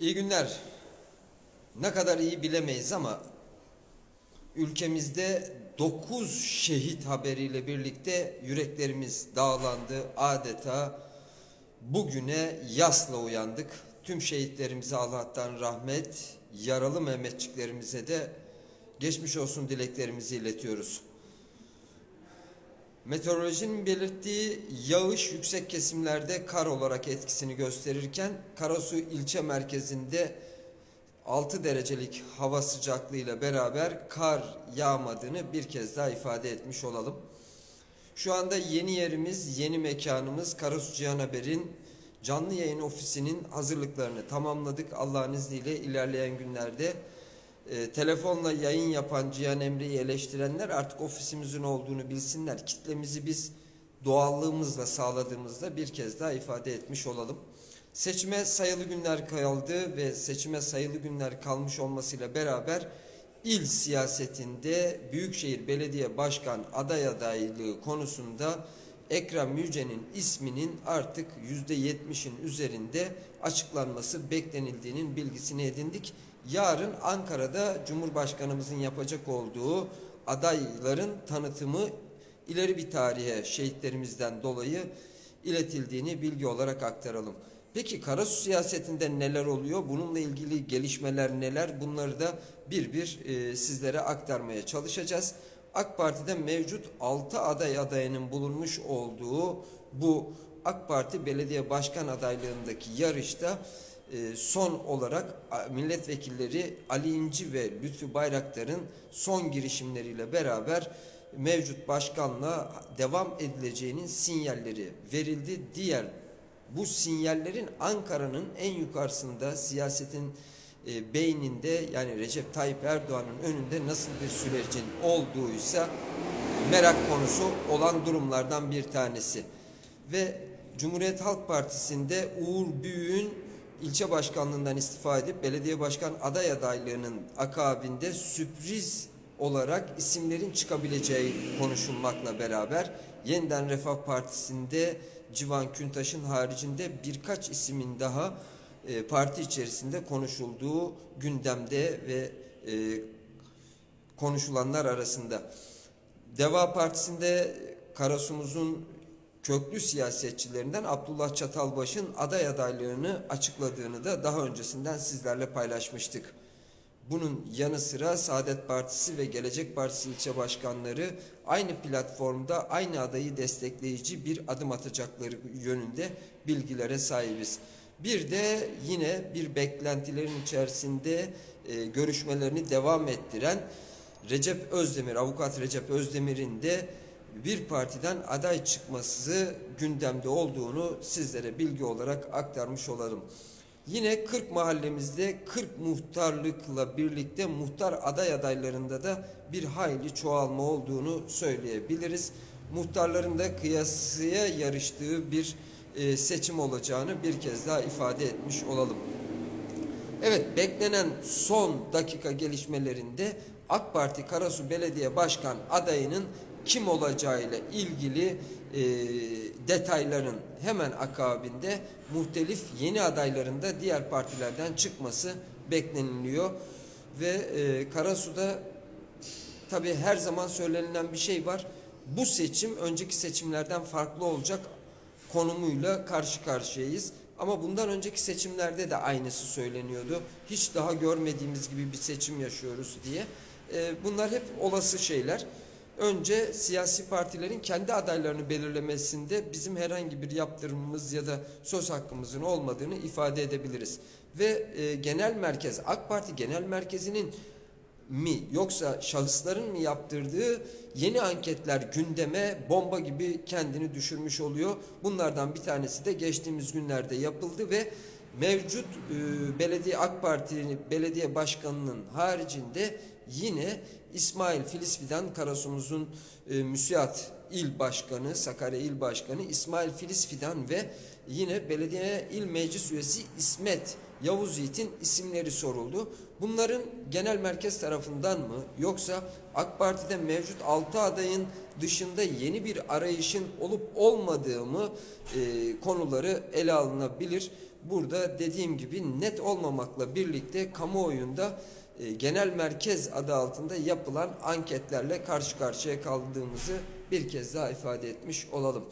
İyi günler. Ne kadar iyi bilemeyiz ama ülkemizde 9 şehit haberiyle birlikte yüreklerimiz dağlandı. Adeta bugüne yasla uyandık. Tüm şehitlerimize Allah'tan rahmet, yaralı Mehmetçiklerimize de geçmiş olsun dileklerimizi iletiyoruz. Meteorolojinin belirttiği yağış yüksek kesimlerde kar olarak etkisini gösterirken Karasu ilçe merkezinde 6 derecelik hava sıcaklığı ile beraber kar yağmadığını bir kez daha ifade etmiş olalım. Şu anda yeni yerimiz, yeni mekanımız Karasu Cihan Haber'in canlı yayın ofisinin hazırlıklarını tamamladık. Allah'ın izniyle ilerleyen günlerde e, telefonla yayın yapan Cihan Emre'yi eleştirenler artık ofisimizin olduğunu bilsinler. Kitlemizi biz doğallığımızla sağladığımızda bir kez daha ifade etmiş olalım. Seçime sayılı günler kaldı ve seçime sayılı günler kalmış olmasıyla beraber il siyasetinde Büyükşehir Belediye Başkan aday adaylığı konusunda Ekrem Yüce'nin isminin artık %70'in üzerinde açıklanması beklenildiğinin bilgisini edindik. Yarın Ankara'da Cumhurbaşkanımızın yapacak olduğu adayların tanıtımı ileri bir tarihe şehitlerimizden dolayı iletildiğini bilgi olarak aktaralım. Peki Karasu siyasetinde neler oluyor? Bununla ilgili gelişmeler neler? Bunları da bir bir e, sizlere aktarmaya çalışacağız. AK Parti'de mevcut 6 aday adayının bulunmuş olduğu bu AK Parti belediye başkan adaylığındaki yarışta e, son olarak milletvekilleri Ali İnci ve Lütfü Bayraktar'ın son girişimleriyle beraber mevcut başkanla devam edileceğinin sinyalleri verildi. Diğer bu sinyallerin Ankara'nın en yukarısında siyasetin e, beyninde yani Recep Tayyip Erdoğan'ın önünde nasıl bir sürecin olduğuysa merak konusu olan durumlardan bir tanesi. Ve Cumhuriyet Halk Partisi'nde Uğur Büyük'ün ilçe başkanlığından istifa edip belediye başkan aday adaylığının akabinde sürpriz olarak isimlerin çıkabileceği konuşulmakla beraber yeniden Refah Partisi'nde Civan Küntaş'ın haricinde birkaç isimin daha e, parti içerisinde konuşulduğu gündemde ve e, konuşulanlar arasında. Deva Partisi'nde Karasumuz'un köklü siyasetçilerinden Abdullah Çatalbaş'ın aday adaylığını açıkladığını da daha öncesinden sizlerle paylaşmıştık. Bunun yanı sıra Saadet Partisi ve Gelecek Partisi ilçe başkanları aynı platformda aynı adayı destekleyici bir adım atacakları yönünde bilgilere sahibiz. Bir de yine bir beklentilerin içerisinde e, görüşmelerini devam ettiren Recep Özdemir, avukat Recep Özdemir'in de bir partiden aday çıkması gündemde olduğunu sizlere bilgi olarak aktarmış olalım. Yine 40 mahallemizde 40 muhtarlıkla birlikte muhtar aday adaylarında da bir hayli çoğalma olduğunu söyleyebiliriz. Muhtarların da kıyasıya yarıştığı bir e, seçim olacağını bir kez daha ifade etmiş olalım. Evet beklenen son dakika gelişmelerinde AK Parti Karasu Belediye Başkan adayının kim olacağıyla ilgili e, detayların hemen akabinde muhtelif yeni adayların da diğer partilerden çıkması bekleniliyor. Ve e, Karasu'da tabi her zaman söylenilen bir şey var. Bu seçim önceki seçimlerden farklı olacak konumuyla karşı karşıyayız. Ama bundan önceki seçimlerde de aynısı söyleniyordu. Hiç daha görmediğimiz gibi bir seçim yaşıyoruz diye. E, bunlar hep olası şeyler. Önce siyasi partilerin kendi adaylarını belirlemesinde bizim herhangi bir yaptırımımız ya da söz hakkımızın olmadığını ifade edebiliriz. Ve e, genel merkez, AK Parti genel merkezinin mi yoksa şahısların mı yaptırdığı yeni anketler gündeme bomba gibi kendini düşürmüş oluyor. Bunlardan bir tanesi de geçtiğimiz günlerde yapıldı ve mevcut e, belediye AK Parti belediye başkanının haricinde yine İsmail Filiz Fidan Karasumuz'un e, müsiat il başkanı, Sakarya il başkanı İsmail Filiz Fidan ve yine belediye il meclis üyesi İsmet Yavuz Yiğit'in isimleri soruldu. Bunların genel merkez tarafından mı yoksa AK Parti'de mevcut 6 adayın dışında yeni bir arayışın olup olmadığı mı e, konuları ele alınabilir. burada dediğim gibi net olmamakla birlikte kamuoyunda e, genel merkez adı altında yapılan anketlerle karşı karşıya kaldığımızı bir kez daha ifade etmiş olalım.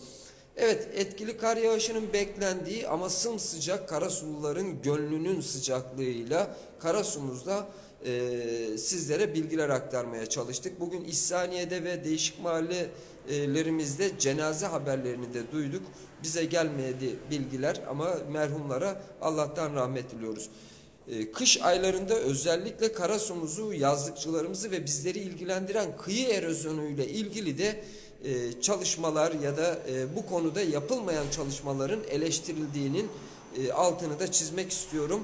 Evet etkili kar yağışının beklendiği ama sımsıcak Karasuluların gönlünün sıcaklığıyla Karasumuz'da e, sizlere bilgiler aktarmaya çalıştık. Bugün İhsaniye'de ve değişik mahallelerimizde cenaze haberlerini de duyduk. Bize gelmedi bilgiler ama merhumlara Allah'tan rahmet diliyoruz. E, Kış aylarında özellikle Karasumuz'u, yazlıkçılarımızı ve bizleri ilgilendiren kıyı erozyonu ile ilgili de e, çalışmalar ya da e, bu konuda yapılmayan çalışmaların eleştirildiğinin e, altını da çizmek istiyorum.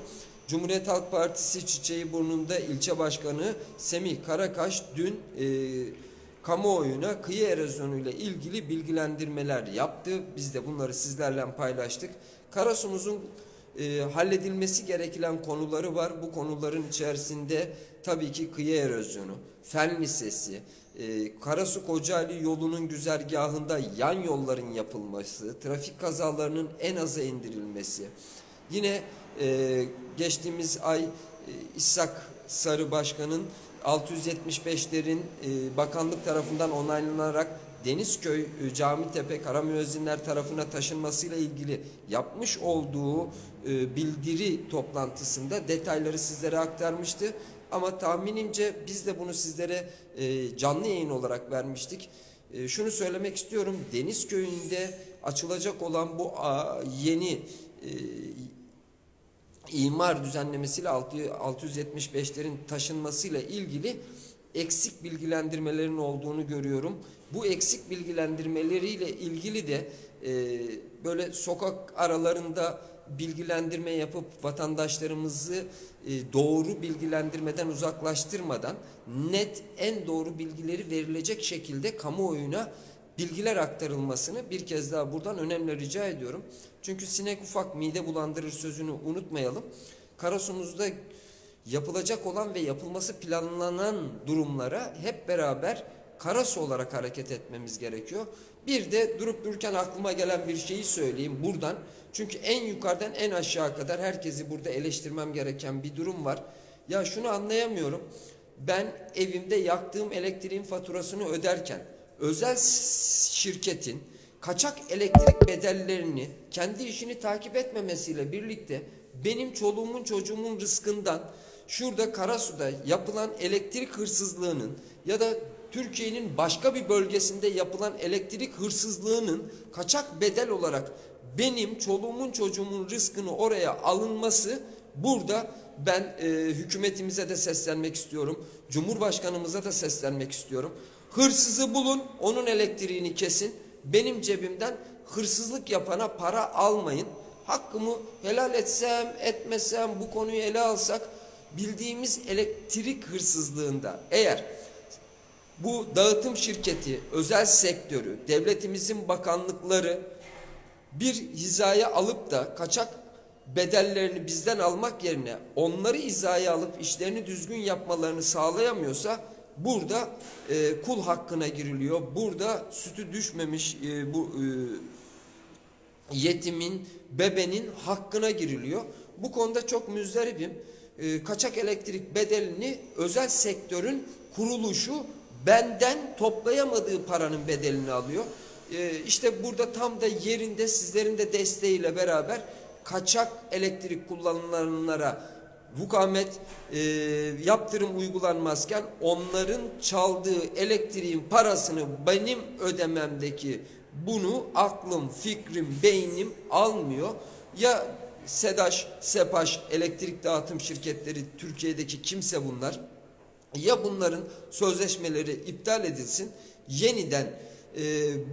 Cumhuriyet Halk Partisi Çiçeğiburnu'nda ilçe başkanı Semih Karakaş dün e, kamuoyuna kıyı erozyonu ile ilgili bilgilendirmeler yaptı. Biz de bunları sizlerle paylaştık. Karasumuz'un e, halledilmesi gereken konuları var. Bu konuların içerisinde tabii ki kıyı erozyonu, fen lisesi, e, Karasu Kocaeli yolunun güzergahında yan yolların yapılması, trafik kazalarının en aza indirilmesi. Yine e, geçtiğimiz ay e, İshak Sarı Başkan'ın 675'lerin e, bakanlık tarafından onaylanarak Denizköy, e, Camitepe, Karamüezzinler tarafına taşınmasıyla ilgili yapmış olduğu e, bildiri toplantısında detayları sizlere aktarmıştı. Ama tahminimce biz de bunu sizlere e, canlı yayın olarak vermiştik. E, şunu söylemek istiyorum. Denizköy'ünde açılacak olan bu a, yeni e, imar düzenlemesiyle 675'lerin taşınmasıyla ilgili eksik bilgilendirmelerin olduğunu görüyorum. Bu eksik bilgilendirmeleriyle ilgili de e, böyle sokak aralarında bilgilendirme yapıp vatandaşlarımızı e, doğru bilgilendirmeden uzaklaştırmadan net en doğru bilgileri verilecek şekilde kamuoyuna bilgiler aktarılmasını bir kez daha buradan önemli rica ediyorum. Çünkü sinek ufak mide bulandırır sözünü unutmayalım. Karasumuz'da yapılacak olan ve yapılması planlanan durumlara hep beraber Karasu olarak hareket etmemiz gerekiyor. Bir de durup dururken aklıma gelen bir şeyi söyleyeyim buradan. Çünkü en yukarıdan en aşağı kadar herkesi burada eleştirmem gereken bir durum var. Ya şunu anlayamıyorum. Ben evimde yaktığım elektriğin faturasını öderken özel şirketin kaçak elektrik bedellerini kendi işini takip etmemesiyle birlikte benim çoluğumun çocuğumun rızkından şurada Karasu'da yapılan elektrik hırsızlığının ya da Türkiye'nin başka bir bölgesinde yapılan elektrik hırsızlığının kaçak bedel olarak benim çoluğumun çocuğumun rızkını oraya alınması burada ben e, hükümetimize de seslenmek istiyorum. Cumhurbaşkanımıza da seslenmek istiyorum. Hırsızı bulun, onun elektriğini kesin. Benim cebimden hırsızlık yapana para almayın. Hakkımı helal etsem, etmesem, bu konuyu ele alsak bildiğimiz elektrik hırsızlığında eğer bu dağıtım şirketi, özel sektörü, devletimizin bakanlıkları bir hizaya alıp da kaçak bedellerini bizden almak yerine onları hizaya alıp işlerini düzgün yapmalarını sağlayamıyorsa burada e, kul hakkına giriliyor. Burada sütü düşmemiş e, bu e, yetimin, bebenin hakkına giriliyor. Bu konuda çok müzdaribim. E, kaçak elektrik bedelini özel sektörün kuruluşu benden toplayamadığı paranın bedelini alıyor. E, işte burada tam da yerinde sizlerin de desteğiyle beraber kaçak elektrik kullanılanlara vukamet e, yaptırım uygulanmazken onların çaldığı elektriğin parasını benim ödememdeki bunu aklım, fikrim, beynim almıyor. Ya SEDAŞ, SEPAŞ elektrik dağıtım şirketleri Türkiye'deki kimse bunlar. Ya bunların sözleşmeleri iptal edilsin, yeniden e,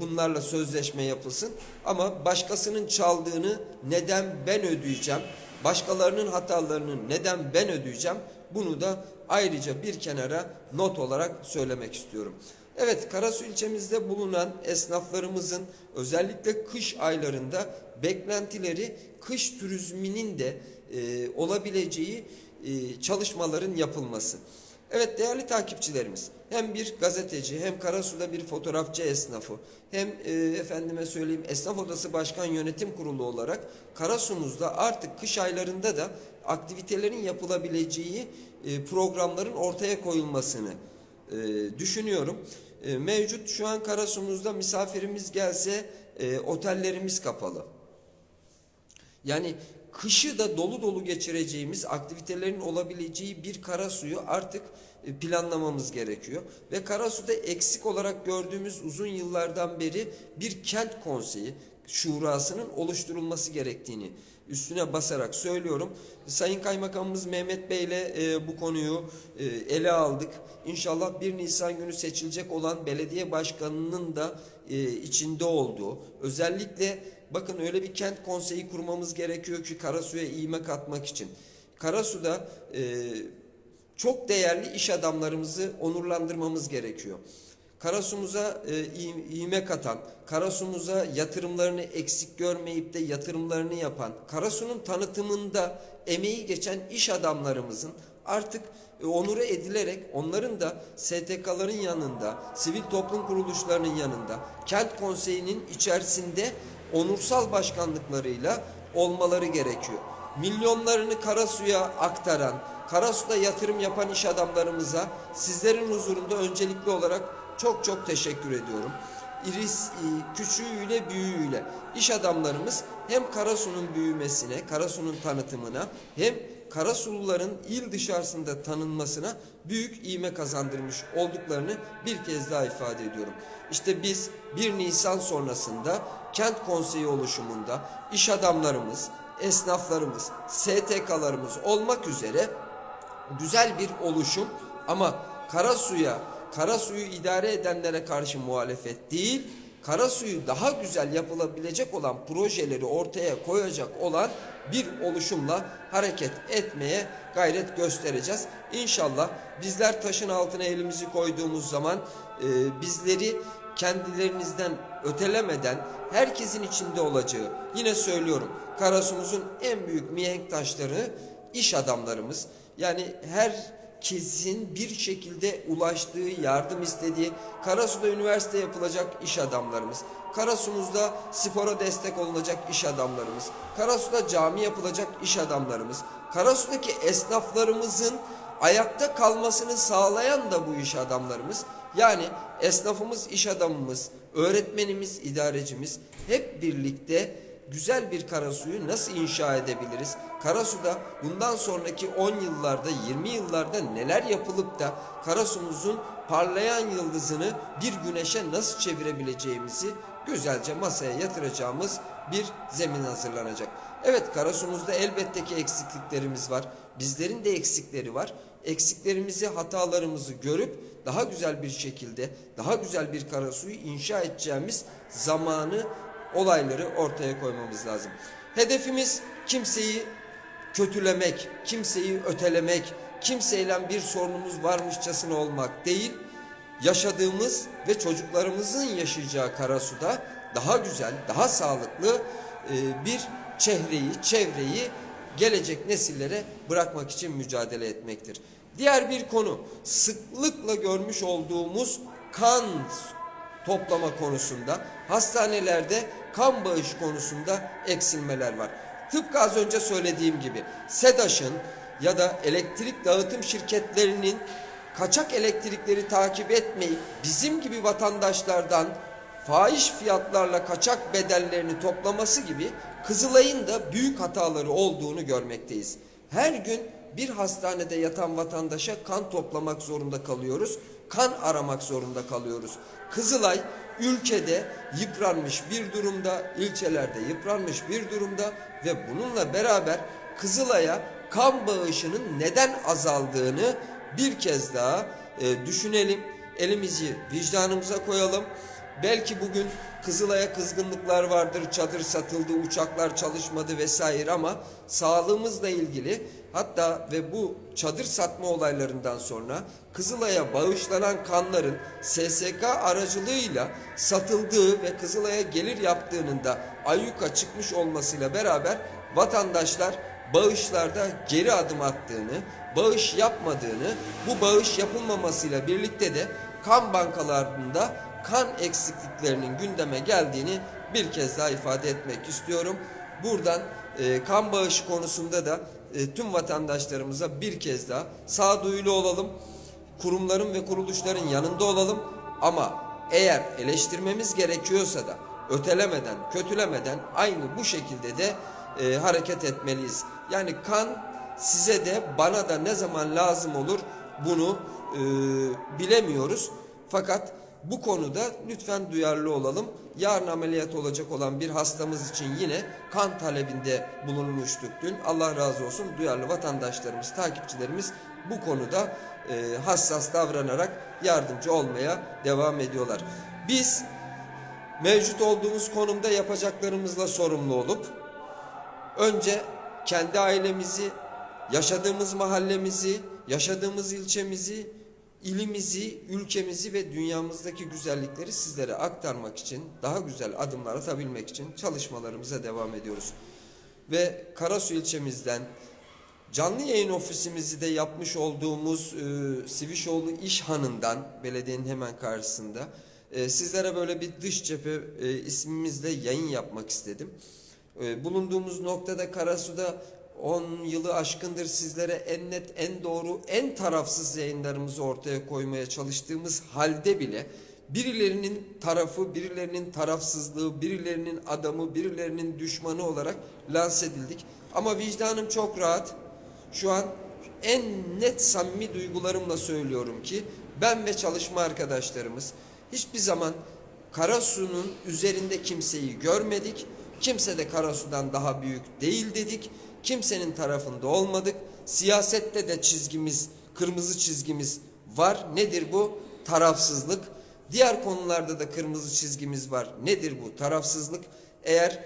bunlarla sözleşme yapılsın. Ama başkasının çaldığını neden ben ödeyeceğim? Başkalarının hatalarını neden ben ödeyeceğim? Bunu da ayrıca bir kenara not olarak söylemek istiyorum. Evet Karasu ilçemizde bulunan esnaflarımızın özellikle kış aylarında beklentileri kış turizminin de e, olabileceği e, çalışmaların yapılması. Evet değerli takipçilerimiz hem bir gazeteci hem Karasu'da bir fotoğrafçı esnafı hem e, efendime söyleyeyim esnaf odası başkan yönetim kurulu olarak Karasu'muzda artık kış aylarında da aktivitelerin yapılabileceği e, programların ortaya koyulmasını e, düşünüyorum. E, mevcut şu an Karasu'muzda misafirimiz gelse e, otellerimiz kapalı. Yani kışı da dolu dolu geçireceğimiz aktivitelerin olabileceği bir Karasu'yu artık e, planlamamız gerekiyor. Ve Karasu'da eksik olarak gördüğümüz uzun yıllardan beri bir kent konseyi şurasının oluşturulması gerektiğini üstüne basarak söylüyorum. Sayın Kaymakamımız Mehmet Bey ile e, bu konuyu e, ele aldık. İnşallah 1 Nisan günü seçilecek olan belediye başkanının da e, içinde olduğu özellikle bakın öyle bir kent konseyi kurmamız gerekiyor ki Karasu'ya iğme katmak için. Karasu'da e, çok değerli iş adamlarımızı onurlandırmamız gerekiyor. Karasu'muza e, iğ- iğme katan, Karasu'muza yatırımlarını eksik görmeyip de yatırımlarını yapan, Karasu'nun tanıtımında emeği geçen iş adamlarımızın artık e, onure edilerek onların da STK'ların yanında, sivil toplum kuruluşlarının yanında, kent konseyinin içerisinde onursal başkanlıklarıyla olmaları gerekiyor. Milyonlarını Karasu'ya aktaran, Karasu'da yatırım yapan iş adamlarımıza sizlerin huzurunda öncelikli olarak çok çok teşekkür ediyorum. İris e, küçüğüyle büyüğüyle iş adamlarımız hem Karasu'nun büyümesine, Karasu'nun tanıtımına hem Karasuluların il dışarısında tanınmasına büyük iğme kazandırmış olduklarını bir kez daha ifade ediyorum. İşte biz 1 Nisan sonrasında kent konseyi oluşumunda iş adamlarımız, esnaflarımız, STK'larımız olmak üzere güzel bir oluşum ama Karasu'ya, Karasu'yu idare edenlere karşı muhalefet değil, Karasu'yu daha güzel yapılabilecek olan projeleri ortaya koyacak olan bir oluşumla hareket etmeye gayret göstereceğiz. İnşallah bizler taşın altına elimizi koyduğumuz zaman e, bizleri kendilerinizden ötelemeden herkesin içinde olacağı yine söylüyorum Karasu'muzun en büyük mihenk taşları iş adamlarımız yani herkesin bir şekilde ulaştığı, yardım istediği, Karasu'da üniversite yapılacak iş adamlarımız, Karasu'muzda spora destek olunacak iş adamlarımız, Karasu'da cami yapılacak iş adamlarımız, Karasu'daki esnaflarımızın ayakta kalmasını sağlayan da bu iş adamlarımız. Yani esnafımız, iş adamımız, öğretmenimiz, idarecimiz hep birlikte güzel bir Karasu'yu nasıl inşa edebiliriz? Karasu'da bundan sonraki 10 yıllarda, 20 yıllarda neler yapılıp da Karasu'muzun parlayan yıldızını bir güneşe nasıl çevirebileceğimizi güzelce masaya yatıracağımız bir zemin hazırlanacak. Evet Karasu'muzda elbette ki eksikliklerimiz var. Bizlerin de eksikleri var. Eksiklerimizi, hatalarımızı görüp daha güzel bir şekilde, daha güzel bir Karasu'yu inşa edeceğimiz zamanı olayları ortaya koymamız lazım. Hedefimiz kimseyi kötülemek, kimseyi ötelemek, kimseyle bir sorunumuz varmışçasına olmak değil, yaşadığımız ve çocuklarımızın yaşayacağı Karasu'da daha güzel, daha sağlıklı e, bir çehreyi, çevreyi gelecek nesillere bırakmak için mücadele etmektir. Diğer bir konu sıklıkla görmüş olduğumuz kan toplama konusunda, hastanelerde kan bağış konusunda eksilmeler var. Tıpkı az önce söylediğim gibi SEDAŞ'ın ya da elektrik dağıtım şirketlerinin kaçak elektrikleri takip etmeyip bizim gibi vatandaşlardan fahiş fiyatlarla kaçak bedellerini toplaması gibi Kızılay'ın da büyük hataları olduğunu görmekteyiz. Her gün bir hastanede yatan vatandaşa kan toplamak zorunda kalıyoruz. Kan aramak zorunda kalıyoruz. Kızılay ülkede yıpranmış bir durumda, ilçelerde yıpranmış bir durumda ve bununla beraber Kızılay'a kan bağışının neden azaldığını bir kez daha e, düşünelim. Elimizi vicdanımıza koyalım. Belki bugün Kızılay'a kızgınlıklar vardır, çadır satıldı, uçaklar çalışmadı vesaire ama sağlığımızla ilgili hatta ve bu çadır satma olaylarından sonra Kızılay'a bağışlanan kanların SSK aracılığıyla satıldığı ve Kızılay'a gelir yaptığının da ayyuka çıkmış olmasıyla beraber vatandaşlar bağışlarda geri adım attığını, bağış yapmadığını, bu bağış yapılmamasıyla birlikte de kan bankalarında kan eksikliklerinin gündeme geldiğini bir kez daha ifade etmek istiyorum. Buradan e, kan bağışı konusunda da e, tüm vatandaşlarımıza bir kez daha sağduyulu olalım. Kurumların ve kuruluşların yanında olalım ama eğer eleştirmemiz gerekiyorsa da ötelemeden, kötülemeden aynı bu şekilde de e, hareket etmeliyiz. Yani kan size de bana da ne zaman lazım olur bunu e, bilemiyoruz. Fakat bu konuda lütfen duyarlı olalım. Yarın ameliyat olacak olan bir hastamız için yine kan talebinde bulunmuştuk dün. Allah razı olsun duyarlı vatandaşlarımız, takipçilerimiz bu konuda e, hassas davranarak yardımcı olmaya devam ediyorlar. Biz mevcut olduğumuz konumda yapacaklarımızla sorumlu olup önce kendi ailemizi, yaşadığımız mahallemizi, yaşadığımız ilçemizi, ilimizi, ülkemizi ve dünyamızdaki güzellikleri sizlere aktarmak için, daha güzel adımlar atabilmek için çalışmalarımıza devam ediyoruz. Ve Karasu ilçemizden canlı yayın ofisimizi de yapmış olduğumuz e, Sivişoğlu İşhanı'ndan belediyenin hemen karşısında e, sizlere böyle bir dış cephe e, ismimizle yayın yapmak istedim. E, bulunduğumuz noktada Karasu'da 10 yılı aşkındır sizlere en net, en doğru, en tarafsız yayınlarımızı ortaya koymaya çalıştığımız halde bile birilerinin tarafı, birilerinin tarafsızlığı, birilerinin adamı, birilerinin düşmanı olarak lanse edildik. Ama vicdanım çok rahat. Şu an en net samimi duygularımla söylüyorum ki ben ve çalışma arkadaşlarımız hiçbir zaman Karasu'nun üzerinde kimseyi görmedik. Kimse de Karasu'dan daha büyük değil dedik. Kimsenin tarafında olmadık. Siyasette de çizgimiz, kırmızı çizgimiz var. Nedir bu? Tarafsızlık. Diğer konularda da kırmızı çizgimiz var. Nedir bu? Tarafsızlık. Eğer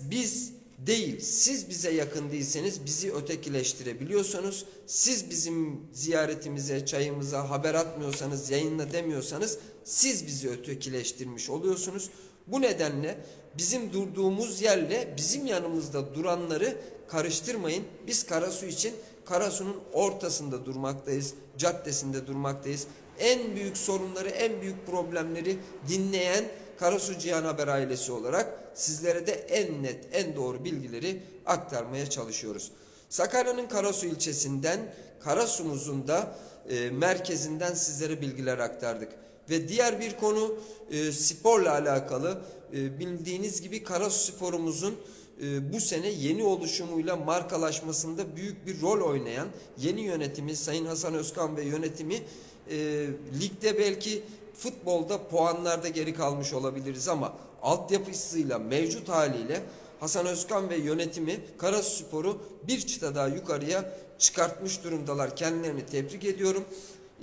biz değil, siz bize yakın değilseniz bizi ötekileştirebiliyorsanız, siz bizim ziyaretimize, çayımıza haber atmıyorsanız, yayınla demiyorsanız siz bizi ötekileştirmiş oluyorsunuz. Bu nedenle bizim durduğumuz yerle bizim yanımızda duranları karıştırmayın. Biz Karasu için Karasu'nun ortasında durmaktayız, caddesinde durmaktayız. En büyük sorunları, en büyük problemleri dinleyen Karasu Cihan Haber ailesi olarak sizlere de en net, en doğru bilgileri aktarmaya çalışıyoruz. Sakarya'nın Karasu ilçesinden, Karasu'muzun da e, merkezinden sizlere bilgiler aktardık. Ve diğer bir konu e, sporla alakalı. E, bildiğiniz gibi Karasu sporumuzun e, bu sene yeni oluşumuyla markalaşmasında büyük bir rol oynayan yeni yönetimi Sayın Hasan Özkan ve yönetimi e, ligde belki futbolda puanlarda geri kalmış olabiliriz ama altyapısıyla mevcut haliyle Hasan Özkan ve yönetimi Karaspor'u bir çıta daha yukarıya çıkartmış durumdalar. Kendilerini tebrik ediyorum.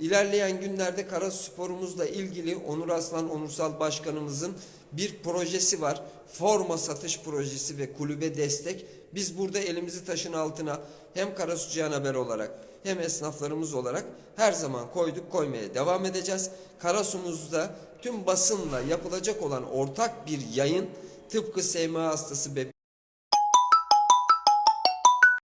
İlerleyen günlerde Karaspor'umuzla ilgili Onur Aslan Onursal Başkanımızın bir projesi var. Forma satış projesi ve kulübe destek. Biz burada elimizi taşın altına hem Karasu Cihan Haber olarak hem esnaflarımız olarak her zaman koyduk koymaya devam edeceğiz. Karasu'muzda tüm basınla yapılacak olan ortak bir yayın tıpkı SMA hastası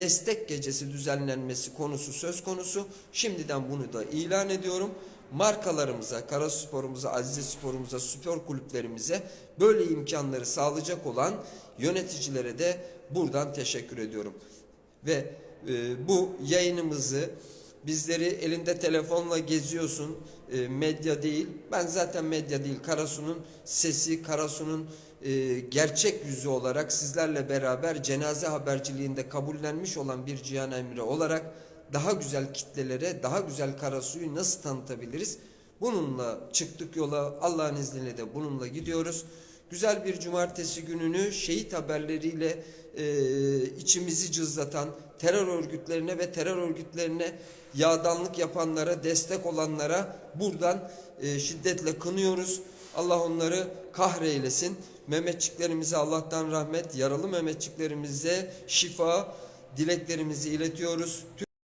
destek gecesi düzenlenmesi konusu söz konusu. Şimdiden bunu da ilan ediyorum. Markalarımıza, Karaspor'umuza, Azize Spor'umuza, spor kulüplerimize böyle imkanları sağlayacak olan yöneticilere de buradan teşekkür ediyorum. Ve e, bu yayınımızı bizleri elinde telefonla geziyorsun, e, medya değil. Ben zaten medya değil, Karasu'nun sesi, Karasu'nun e, gerçek yüzü olarak sizlerle beraber cenaze haberciliğinde kabullenmiş olan bir Cihan Emre olarak daha güzel kitlelere, daha güzel Karasu'yu nasıl tanıtabiliriz? Bununla çıktık yola, Allah'ın izniyle de bununla gidiyoruz. Güzel bir cumartesi gününü şehit haberleriyle e, içimizi cızlatan terör örgütlerine ve terör örgütlerine yağdanlık yapanlara, destek olanlara buradan e, şiddetle kınıyoruz. Allah onları kahreylesin. Mehmetçiklerimize Allah'tan rahmet, yaralı Mehmetçiklerimize şifa dileklerimizi iletiyoruz.